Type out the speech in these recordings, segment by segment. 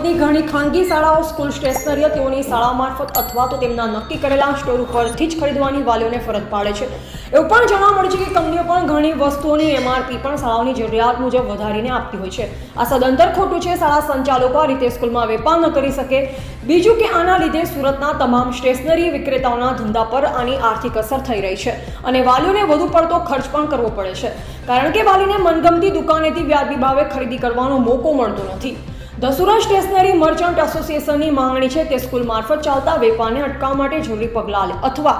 પંથકની ઘણી ખાનગી શાળાઓ, સ્કૂલ સ્ટેશનરીઓ તેઓની શાળા મારફત અથવા તો તેમના નક્કી કરેલા સ્ટોર ઉપરથી જ ખરીદવાની વાલીઓને ફરજ પાડે છે. એવું પણ જાણવા મળે છે કે કંપનીઓ પણ ઘણી વસ્તુઓની એમઆરપી પણ શાળાઓની જરૂરિયાત મુજબ વધારીને આપતી હોય છે. આ સદંતર ખોટું છે. શાળા સંચાલકો આ રીતે સ્કૂલમાં વેપાર ન કરી શકે. બીજું કે આના લીધે સુરતના તમામ સ્ટેશનરી વિક્રેતાઓના ધંધા પર આની આર્થિક અસર થઈ રહી છે અને વાલીઓને વધુ પડતો ખર્ચ પણ કરવો પડે છે. કારણ કે વાલીને મનગમતી દુકાનેથી વ્યાજબી ભાવે ખરીદી કરવાનો મોકો મળતો નથી. દસુરા સ્ટેશનરી મર્ચન્ટ એસોસિએશનની માંગણી છે તે સ્કૂલ મારફત ચાલતા વેપારને અટકાવવા માટે જરૂરી પગલાં લે અથવા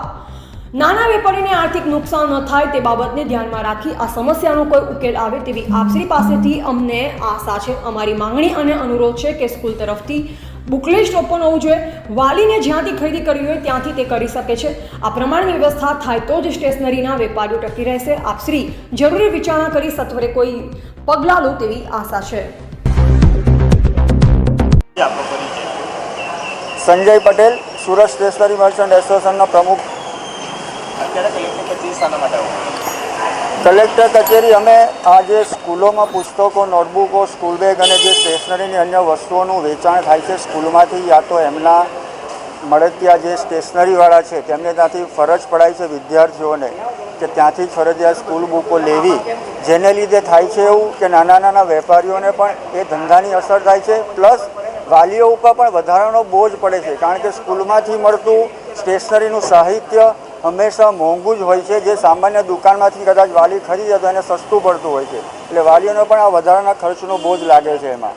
નાના વેપારીને આર્થિક નુકસાન ન થાય તે બાબતને ધ્યાનમાં રાખી આ સમસ્યાનો કોઈ ઉકેલ આવે તેવી આપશ્રી પાસેથી અમને આશા છે. અમારી માંગણી અને અનુરોધ છે કે સ્કૂલ તરફથી બુકલેસ્ટ ઓપન હોવું જોઈએ. વાલીને જ્યાંથી ખરીદી કરવી હોય ત્યાંથી તે કરી શકે છે. આ પ્રમાણની વ્યવસ્થા થાય તો જ સ્ટેશનરીના વેપારીઓ ટકી રહેશે. આપશ્રી જરૂરી વિચારણા કરી સત્વરે કોઈ પગલાં લો તેવી આશા છે. સંજય પટેલ સુરત સ્ટેશનરી મર્ચન્ટ એસોસિએશનના પ્રમુખ. કલેક્ટર કચેરી માટે કલેક્ટર કચેરી અમે આ જે સ્કૂલોમાં પુસ્તકો નોટબુકો સ્કૂલ બેગ અને જે સ્ટેશનરીની અન્ય વસ્તુઓનું વેચાણ થાય છે સ્કૂલમાંથી યા તો એમના મળતિયા જે સ્ટેશનરીવાળા છે તેમને ત્યાંથી ફરજ પડાય છે વિદ્યાર્થીઓને કે ત્યાંથી જ ફરજિયાત સ્કૂલ બુકો લેવી. જેને લીધે થાય છે એવું કે નાના નાના વેપારીઓને પણ એ ધંધાની અસર થાય છે પ્લસ વાલીઓ ઉપર પણ વધારાનો બોજ પડે છે. કારણ કે સ્કૂલમાંથી મળતું સ્ટેશનરીનું સાહિત્ય હંમેશા મોંઘું જ હોય છે. જે સામાન્ય દુકાનમાંથી કદાચ વાલી ખરીદે તો એને સસ્તું પડતું હોય છે. એટલે વાલીઓને પણ આ વધારાના ખર્ચનો બોજ લાગે છે એમાં.